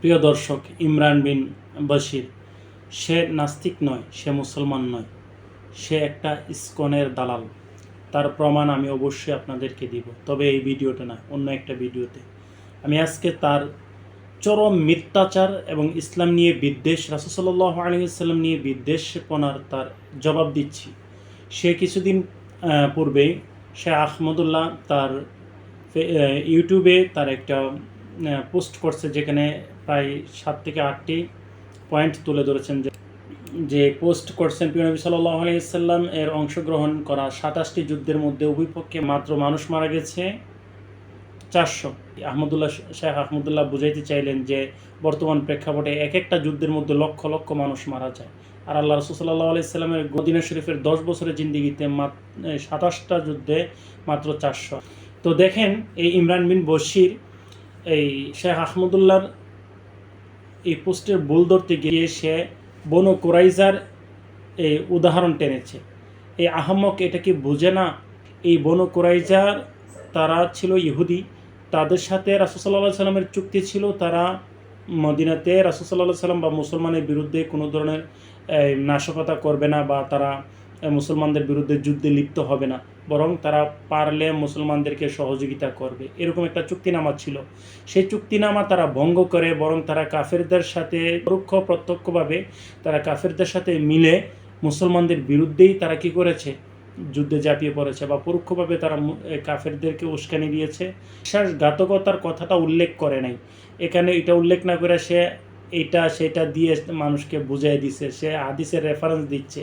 প্রিয় দর্শক, ইমরান বিন বশির, সে নাস্তিক নয়, সে মুসলমান নয়, সে একটা ইসকনের দালাল। তার প্রমাণ আমি অবশ্যই আপনাদেরকে দিব, তবে এই ভিডিওটা না, অন্য একটা ভিডিওতে। আমি আজকে তার চরম মিথ্যাচার এবং ইসলাম নিয়ে বিদ্বেষ রাসুসাল্লাহ আলহিসাল্লাম নিয়ে বিদ্বেষপনার তার জবাব দিচ্ছি। সে কিছুদিন পূর্বেই সে আহমদুল্লাহ তার ইউটিউবে তার একটা পোস্ট করছে যেখানে প্রায় সাত থেকে আটটি পয়েন্ট তুলে ধরেছেন যে যে পোস্ট করছেন প্রিয় নবী সাল্লাহ আলাইসাল্লাম এর অংশগ্রহণ করা সাতাশটি যুদ্ধের মধ্যে উভয় পক্ষে মাত্র মানুষ মারা গেছে, চারশো। আহমদুল্লাহ শেখ আহমদুল্লাহ বুঝাইতে চাইলেন যে, বর্তমান প্রেক্ষাপটে এক একটা যুদ্ধের মধ্যে লক্ষ লক্ষ মানুষ মারা যায়। আর আল্লাহ রসুল্লাহ আলাইসাল্লামের গদিনা শরীফের দশ বছরের জিন্দিগিতে সাতাশটা যুদ্ধে মাত্র চারশো। তো দেখেন এই ইমরান বিন বশির এই শেখ আহমদুল্লাহর এই পোস্টের ভুল ধরতে গিয়ে সে বনু কোরাইজার এই উদাহরণ টেনেছে। এই আহম্মক এটা কি বুঝে না? এই বনু কোরাইজার তারা ছিল ইহুদি, তাদের সাথে রাসুসাল্লাহ সাল্লামের চুক্তি ছিল, তারা মদিনাতে রাসুসাল্লাহ সাল্লাম বা মুসলমানের বিরুদ্ধে কোনো ধরনের নাশকতা করবে না বা তারা মুসলমানদের বিরুদ্ধে যুদ্ধে লিপ্ত হবে না। বরং তারা পারলে মুসলমানদেরকে সহযোগিতা করবে। এরকম একটা চুক্তিনামা ছিল। সেই চুক্তিনামা তারা ভঙ্গ করে বরং তারা কাফেরদের সাথে পরোক্ষ, প্রত্যক্ষভাবে তারা কাফেরদের সাথে মিলে মুসলমানদের বিরুদ্ধেই তারা কি করেছে? যুদ্ধে ঝাঁপিয়ে পড়েছে বা পরোক্ষভাবে তারা কাফেরদেরকে উস্কানি দিয়েছে। বিশ্বাসঘাতকতার কথাটা উল্লেখ করে নাই। এখানে এটা উল্লেখ না করে সে এটা, সেটা দিয়ে মানুষকে বুঝিয়ে দিছে। সে হাদিসের রেফারেন্স দিচ্ছে।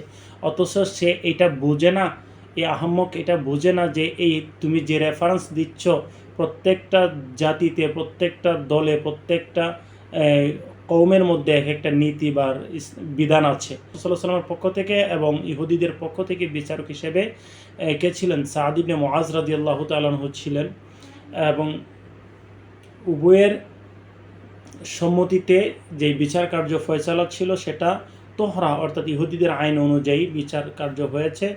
অথচ সে এটা বুঝে না এই আহম্মক এটা বুঝে না যে এই তুমি যে রেফারেন্স দিচ্ছ, প্রত্যেকটা জাতিতে, প্রত্যেকটা দলে, প্রত্যেকটা কৌমের মধ্যে এক একটা নীতি বা বিধান আছে। সাল্লামের পক্ষ থেকে এবং ইহুদিদের পক্ষ থেকে বিচারক হিসেবে কে ছিলেন? সাদিবনে মোয়াজ রাদি আল্লাহ তালহ ছিলেন এবং উভয়ের সম্মতিতে যে বিচার কার্য ফয়সালা ছিল সেটা তোহরা, অর্থাৎ ইহুদিদের আইন অনুযায়ী বিচার কার্য হয়েছে।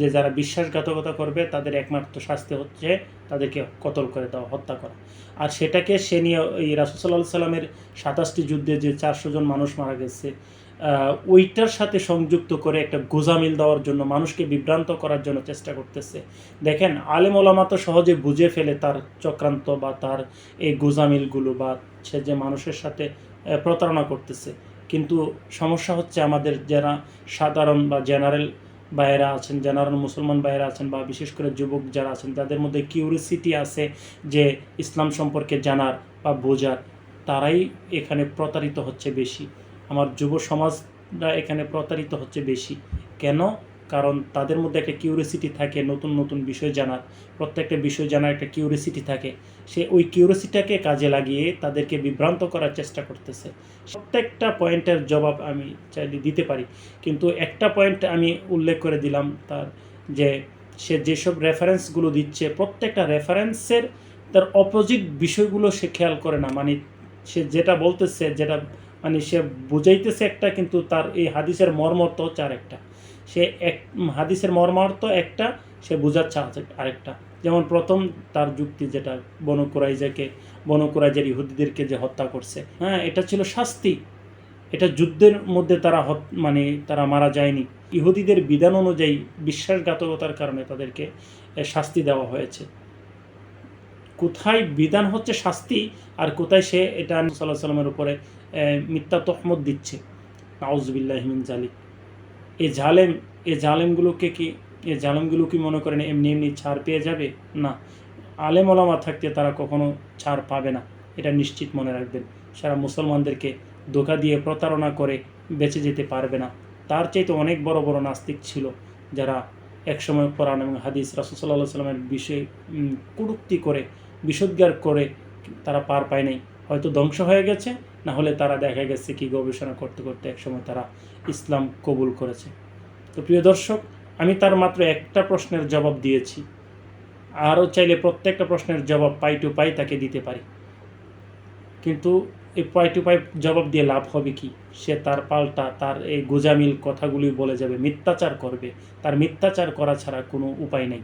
যে যারা বিশ্বাসঘাতকতা করবে, তাদের একমাত্র শাস্তি হচ্ছে তাদেরকে কতল করে দেওয়া, হত্যা করা। আর সেটাকে সে নিয়ে এই রাসুসাল্লাহ সাল্লামের সাতাশটি যুদ্ধে যে চারশো জন মানুষ মারা গেছে ওইটার সাথে সংযুক্ত করে একটা গোজামিল দেওয়ার জন্য, মানুষকে বিভ্রান্ত করার জন্য চেষ্টা করতেছে। দেখেন, আলেম ওলামা তো সহজে বুঝে ফেলে তার চক্রান্ত বা তার এই গোজামিলগুলো বা সে যে মানুষের সাথে প্রতারণা করতেছে। কিন্তু সমস্যা হচ্ছে আমাদের যারা সাধারণ বা জেনারেল ভাইয়েরা আছেন জেনারেল মুসলমান ভাইয়েরা আছেন বা বিশেষ করে যুবক যারা আছেন, তাদের মধ্যে কিউরিসিটি আছে যে ইসলাম সম্পর্কে জানার বা বোঝার। তারাই এখানে প্রতারিত হচ্ছে বেশি। আমার যুব সমাজরা এখানে প্রতারিত হচ্ছে বেশি। কেন? কারণ তাদের মধ্যে একটা কিউরিসিটি থাকে, নতুন নতুন বিষয় জানার, প্রত্যেকটা বিষয় জানার একটা কিউরিসিটি থাকে। সে ওই কিউরিসিটাকে কাজে লাগিয়ে তাদেরকে বিভ্রান্ত করার চেষ্টা করতেছে। প্রত্যেকটা পয়েন্টের জবাব আমি চাইলে দিতে পারি, কিন্তু একটা পয়েন্ট আমি উল্লেখ করে দিলাম তার, যে সে যেসব রেফারেন্সগুলো দিচ্ছে, প্রত্যেকটা রেফারেন্সের তার অপোজিট বিষয়গুলো সে খেয়াল করে না। মানে সে যেটা বলতেছে, যেটা মানে সে বুঝাইতেছে একটা, কিন্তু তার এই হাদিসের মর্মর্থ হচ্ছে আরেকটা সে এক হাদিসের মর্মার্থ একটা, সে বোঝাচ্ছে আরেকটা। যেমন প্রথম তার যুক্তি যেটা বনকুরাইজাকে বনকুরাইজের ইহুদিদেরকে যে হত্যা করছে। হ্যাঁ এটা ছিল শাস্তি। এটা যুদ্ধের মধ্যে তারা মানে তারা মারা যায়নি। ইহুদিদের বিধান অনুযায়ী, বিশ্বাসঘাতকতার কারণে তাদেরকে শাস্তি দেওয়া হয়েছে। কোথায় বিধান হচ্ছে শাস্তি, আর কোথায় সে এটা সাল্লাহ সাল্লামের উপরে মিথ্যা তহমত দিচ্ছে। নাউজবিল্লাহমিন জালিক এই জালেম এ জালেমগুলোকে কি এই জালেমগুলো কি মনে করেন এমনি এমনি ছাড় পেয়ে যাবে? না। আলেম ওলামা থাকতে তারা কখনো ছাড় পাবে না। এটা নিশ্চিত মনে রাখবেন। সারা মুসলমানদেরকে ধোকা দিয়ে প্রতারণা করে বেঁচে যেতে পারবে না। তার চাইতে অনেক বড় বড় নাস্তিক ছিল যারা একসময় কোরআন এবং হাদিস রাসুসাল্লাহ সাল্লামের বিষয়ে উম, কটূক্তি করে বিশুদ্ধার করে তারা পার পায় নাই। হয়তো ধ্বংস হয়ে গেছে না হলে তারা দেখা গেছে কি গবেষণা করতে করতে একসময় তারা ইসলাম কবুল করেছে। তো প্রিয় দর্শক, আমি তার মাত্র একটা প্রশ্নের জবাব দিয়েছি। আরও চাইলে প্রত্যেকটা প্রশ্নের জবাব পাই টু পাই তাকে দিতে পারি। কিন্তু এই পাই টু পাই জবাব দিয়ে লাভ হবে কি? সে তার পাল্টা, তার এই গোজামিল কথাগুলি বলে যাবে, মিথ্যাচার করবে। তার মিথ্যাচার করা ছাড়া কোনো উপায় নেই।